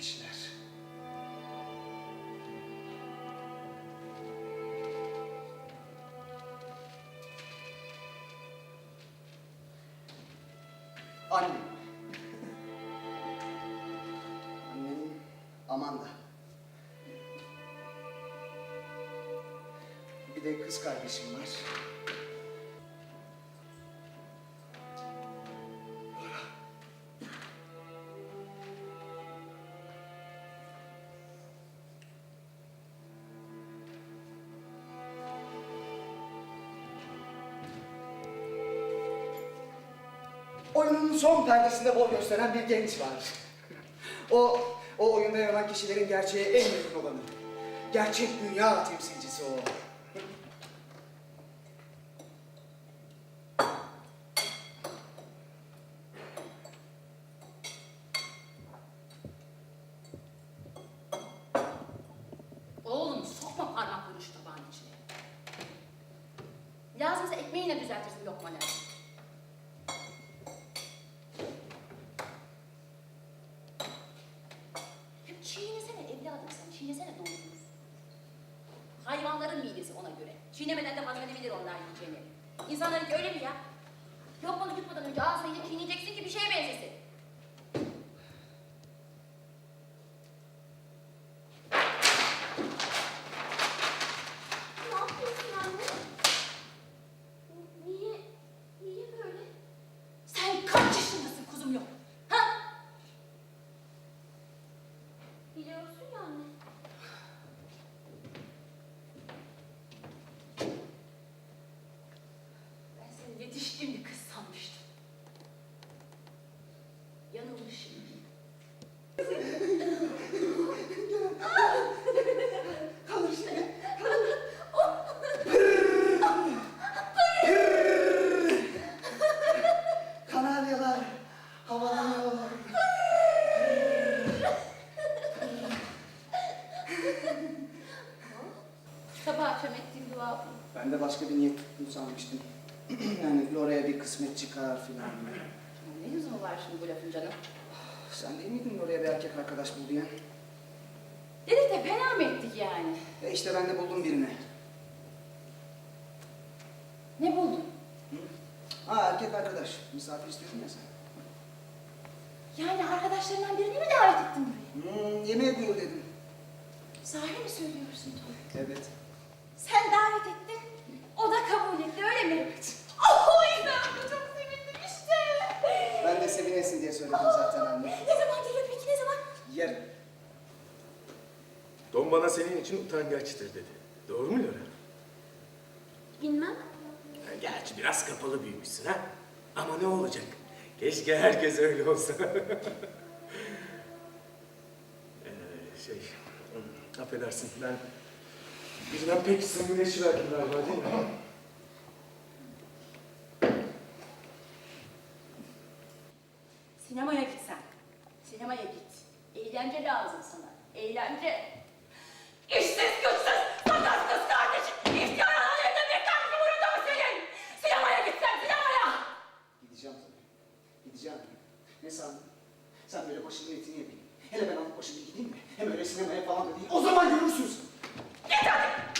kişiler. Annem. Annem Amanda. Bir de kız kardeşim var. Oyunun son perdesinde bol gösteren bir genç var. O, o oyunda yer kişilerin gerçeğe en yakın olanı. Gerçek dünya temsilcisi o. Oğlum sokma parmaklarını şu tabağın içine. Lazımsa ekmeğiyle düzeltirsin lokmaları. Hem çiğnesene evladım sen, çiğnesene doğrulur. Hayvanların midesi ona göre. Çiğnemeden de hazmedebilir onlar yiyeceğini. İnsanlarınki öyle mi ya? Lokmanı yutmadan önce ağzına iyice çiğneyeceksin ki bir şeye benzesin. Ne yapıyorsun anne? Niye? Niye böyle? Sen kaç yaşındasın kuzum yok? Ha? Biliyorsun ya anne. Ben seni yetişkin bir kız sanmıştım. Yanılmışım. Kalır şimdi. Kanaryalar havalanıyor. Sabah akşam ettiğim dua bu. Ben de başka bir niyet tuttuğunu sanmıştım. yani Lora'ya bir kısmet çıkar filan. Ne lüzumu var şimdi bu lafın canım? Sen değil miydin Lora'ya bir erkek arkadaş bul diyen? Dedik de fena mı ettik yani? E işte ben de buldum birini. Ne buldun? Ha erkek arkadaş. Misafir istiyordun ya sen. Yani arkadaşlarından birini mi davet ettin buraya? Hmm, yemeğe buyur dedim. Sahi mi söylüyorsun Tom? Evet. Sen davet ettin, o da kabul etti öyle mi? Evet. Oh de çok sevindim işte. Ben de sevinesin diye söyledim zaten anne. Ne zaman geliyor peki ne zaman? Yarın. Don bana senin için utangaçtır dedi. Doğru mu Laura? Bilmem. Gerçi biraz kapalı büyümüşsün ha. Ama ne olacak? Keşke herkes öyle olsa. ee, şey, affedersin. Ben birden pek sinirleşiverdim galiba değil mi? Sinemaya git sen. Sinemaya git. Eğlence lazım sana. Eğlence. İşsiz güçsüz, sakat kız kardeşim. İhtiyar analarında bir tanesi burada mı senin? Sinemaya git sen, sinemaya. Gideceğim tabii. Gideceğim. Ne sandın? Sen böyle başını etini yapayım. Hele ben alıp başımı gideyim mi? Hem öyle sinemaya falan da değil. O zaman görürsünüz. Git hadi!